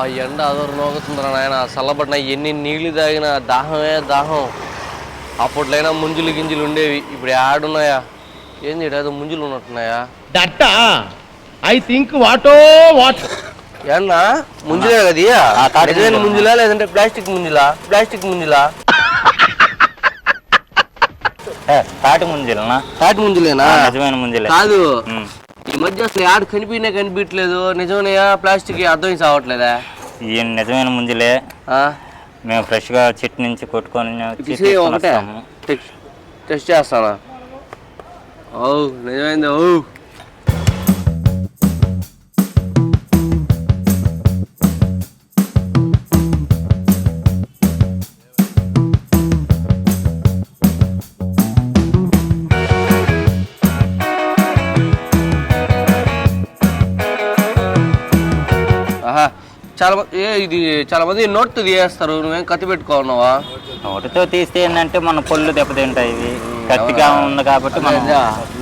ఆ ఎండ అదరు నోగుతుందిరా నాయన. చల్లబడిన ఎన్ని నీళ్ళు తాగినా దాహమే దాహం. అప్పట్లైనా ముంజులు గింజలు ఉండేవి. ఇప్పుడు ఆడున్నాయా ఏంది ఏదో ముంజులు ఉన్నట్టున్నాయా? దట్ట? ఐ థింక్ వాటో వాట్? ఏమన్నా ముంజులే కదా నిజమైన ముంజులా. లేదంటే ప్లాస్టిక్ ముంజులా? ప్లాస్టిక్ ముంజులా? తాటి ముంజలనా? తాటి ముంజులేనా? నిజమైన ముంజలే. కాదు. ఈ మధ్య అసలు ఆడు కనిపినే కనిపించలేదు నిజమేనయా ప్లాస్టిక్ అర్థం సావట్లేదా? ఈ నిజమైన ముంజలే ఆ? మేము ఫ్రెష్గా చెట్టు నుంచి కొట్టుకొని ఒకటే? టెస్ట్ చేస్తానా? ఓ నిజమైంది ఓ. చాలా ఏ ఇది చాలా మంది నోట్తో తీయేస్తారు నువ్వేం కత్తి పెట్టుకోన్నావా నోటితో తీస్తే ఏంటంటే మన పళ్ళు దెబ్బతింటాయి. ఇవి గట్టిగా ఉంది కాబట్టి మనం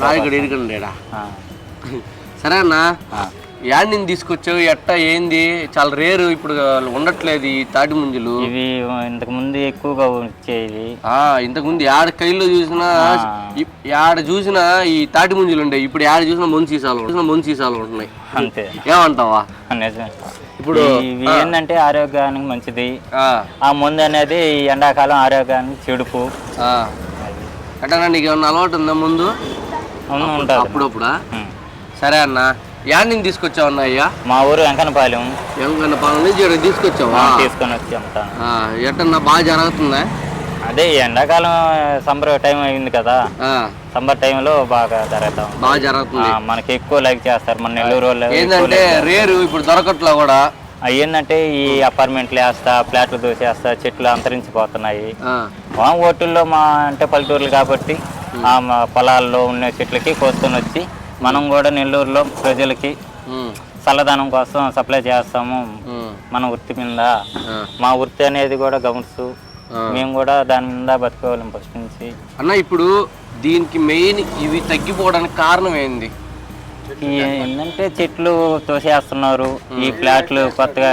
నా ఇక్కడ ఇరుకండి ఆ, సరే అన్నా. యాడ్ నుంచి తీసుకొచ్చావు? ఎట్ట? ఏంది? చాలా రేరు. ఇప్పుడు ఉండట్లేదు ఈ తాటి ముంజులు. ఇవి ఇంతకు ముందు ఎక్కువగా వచ్చేవి. ఆ ఇంతకు ముందు యాడ కైల్లో చూసినా యాడ చూసినా ఈ తాటి ముంజులు ఉండే ఇప్పుడు యాడ చూసినా మొన్ సీసాలు చూసినా మొన్ సీసాలు ఉంటున్నాయి. అంతే. ఏమంటావా? నిజమే. ఇప్పుడు ఇవి ఏంటంటే ఆరోగ్యానికి మంచిది. ఆ, ముందు అనేది ఈ ఎండాకాలం ఆరోగ్యానికి చెడుపు. నీకు ఏమన్నా అలవాటు ఉందా ముందు? అప్పుడప్పుడా. సరే అన్న యాడ్ నుంచి తీసుకొచ్చావు అన్న అయ్యా? మా ఊరు వెంకనపాలెం పాలన నుంచి తీసుకొచ్చావా? తీసుకొని వచ్చి ఎట్టన్నా బాగా జరుగుతుందా? అదే ఎండాకాలం సమ్మర్ టైం అయింది కదా. ఆ, సమ్మర్ టైంలో బాగా జరుగుతాం బాగా జరుగుతుంది. మనకి ఎక్కువ లైక్ చేస్తారు. మన నెల్లూరు వాళ్ళు ఏంటంటే రేరు ఇప్పుడు దొరకట్లా కూడా. ఏంటంటే ఈ అపార్ట్మెంట్లు వేస్తా ఫ్లాట్లు దోసేస్తా చెట్లు అంతరించిపోతున్నాయి. మా ఓటుల్లో మా అంటే పల్లెటూర్లు కాబట్టి ఆ పొలాల్లో ఉన్న చెట్లకి కోసుకొని వచ్చి మనం కూడా నెల్లూరులో ప్రజలకి చల్లదనం కోసం సప్లై చేస్తాము. మన వృత్తి మీద. మా వృత్తి అనేది కూడా గమనిస్తూ. మేము కూడా దాని మీద బతికేవాళ్ళం ఫస్ట్ నుంచి. అన్న ఇప్పుడు దీనికి మెయిన్ ఇవి తగ్గిపోవడానికి కారణం ఏంది? ఏంటంటే చెట్లు తోసేస్తున్నారు. ఈ ఫ్లాట్లు కొత్తగా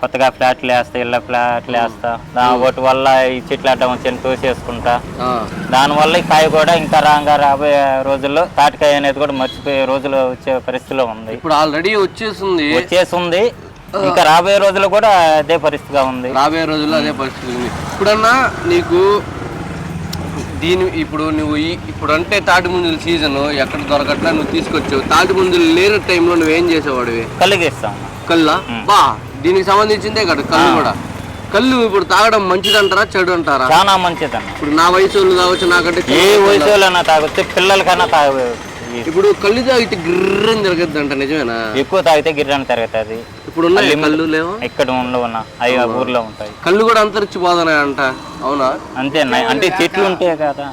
కొత్తగా ఫ్లాట్లు వేస్తా ఇళ్ళ ఫ్లాట్లు వేస్తా. దా వాటి వల్ల ఈ చెట్లు అడ్డం వచ్చి తోసేసుకుంటా. దానివల్ల ఈ కాయ కూడా ఇంకా రాగా రాబోయే రోజుల్లో తాటికాయ అనేది కూడా మర్చిపోయే రోజులు వచ్చే పరిస్థితిలో ఉంది. ఇప్పుడు ఆల్రెడీ వచ్చేసింది. వచ్చేసింది. ఇంకా రాబోయే రోజుల్లో కూడా అదే పరిస్థితిగా ఉంది. రాబోయే రోజుల్లో అదే పరిస్థితి ఉంది. ఇప్పుడన్నా నీకు దీని ఇప్పుడు నువ్వు ఈ ఇప్పుడు అంటే తాటి ముంజుల సీజన్ ఎక్కడ దొరకట్లా నువ్వు తీసుకొచ్చావు. తాటి ముంజులు లేని టైంలో నువ్వేం చేసేవాడివి? కలిగిస్తాం కల్లా బా దీనికి సంబంధించిందే కదా కళ్ళు కూడా. కళ్ళు ఇప్పుడు తాగడం మంచిదంటారా చెడు అంటారా చాలా మంచిదన్న ఇప్పుడు నా వయసు వాళ్ళు కావచ్చు నాకంటే ఏ వయసు వాళ్ళైనా తాగొచ్చు పిల్లలకన్నా తాగ ఇప్పుడు కళ్ళు తాగితే గిర్రని జరగద్దు అంట నిజమేనా? ఎక్కువ తాగితే గిర్రని తిరుగుతుంది ఇప్పుడు ఉన్నాయి కళ్ళు లేవు? ఇక్కడ ఉండవున్నా అవి ఆ ఊర్లో ఉంటాయి. కళ్ళు కూడా అంతరించిపోతున్నాయి అంట. అవునా? అంతే అన్న. అంటే చెట్లు ఉంటాయి కదా.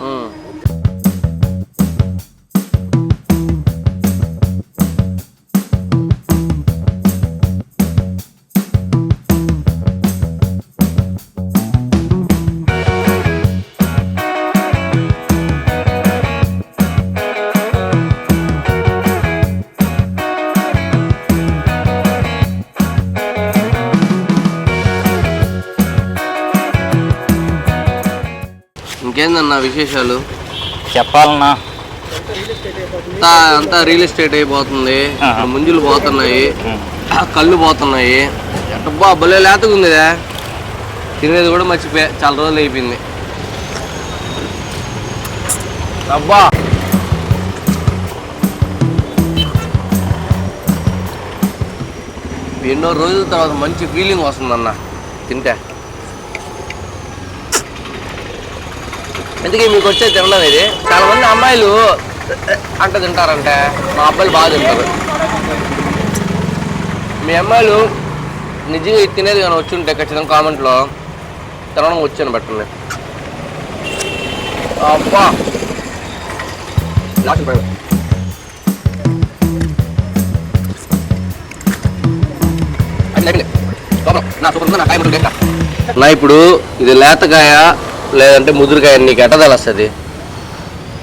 ఉం. ఇంకేందన్నా విశేషాలు? చెప్పాలన్నా. అంతా రియల్ ఎస్టేట్ అయిపోతుంది. ముంజులు పోతున్నాయి. కళ్ళు పోతున్నాయి. అబ్బా భలే లేతగా ఉందిదా తినేది కూడా మర్చిపోయా. చాలా రోజులు అయిపోయింది. అబ్బా! ఎన్నో రోజుల తర్వాత మంచి ఫీలింగ్ వస్తుందన్న. తింటే. అందుకే మీకు వచ్చే తినడం ఇది? చాలా మంది అమ్మాయిలు అంట తింటారంటే. మా అబ్బాయిలు బాగా తింటారు. మీ అమ్మాయిలు నిజంగా తినేది కానీ వచ్చి ఉంటే ఖచ్చితంగా కామెంట్లో తినడం వచ్చాను పెట్టండి అబ్బా! లాస్ట్ పైన. నా ఇప్పుడు ఇది లేతగాయ లేదంటే ముదురుకాయ నీకు ఎట్ట తెలుస్తుంది?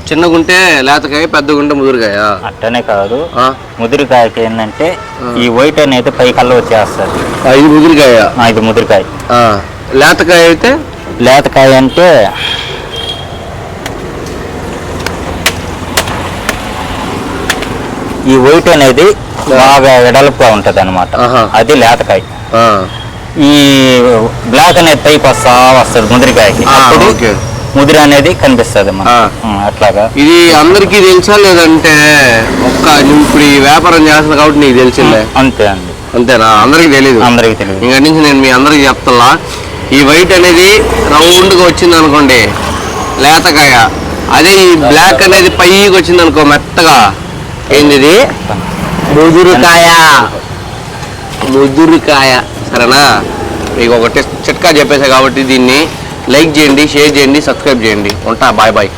చిన్నగుంటే లేతకాయ పెద్దగుంటే ముదురుకాయ. అట్టనే కాదు. ముదిరికాయకి ఏంటంటే ఈ వైట్ అనేది పై కల్లా వచ్చేస్తుంది. ఇది ముదురుకాయ. ఇది ముదిరికాయ. లేతకాయ అయితే? లేతకాయ అంటే ఈ వైట్ అనేది బాగా వెడల్పుగా ఉంటది అనమాట. అది లేతకాయ. ఈ బ్లాక్ అనేది టైప్ వస్తా వస్తుంది ముదిరికాయకి. అప్పుడు. ముదిరి అనేది కనిపిస్తుంది. అట్లాగా. ఇది అందరికీ తెలుసా లేదంటే ఒక్క ఇప్పుడు ఈ వ్యాపారం చేస్తున్నా కాబట్టి నీకు తెలిసిందే? అంతే అండి. అంతేనా? అందరికీ తెలియదు అందరికి తెలియదు ఇంక నుంచి నేను మీ అందరికి చెప్తున్నా. ఈ వైట్ అనేది రౌండ్గా వచ్చింది అనుకోండి లేతకాయ. అదే ఈ బ్లాక్ అనేది పైకి వచ్చింది అనుకో మెత్తగా. ఏంది ముదురుకాయ. ముదురుకాయ. సరేనా? మీకు ఒక చిట్కా చెప్పేసా కాబట్టి దీన్ని లైక్ చేయండి షేర్ చేయండి సబ్స్క్రైబ్ చేయండి. ఉంటా బాయ్ బాయ్.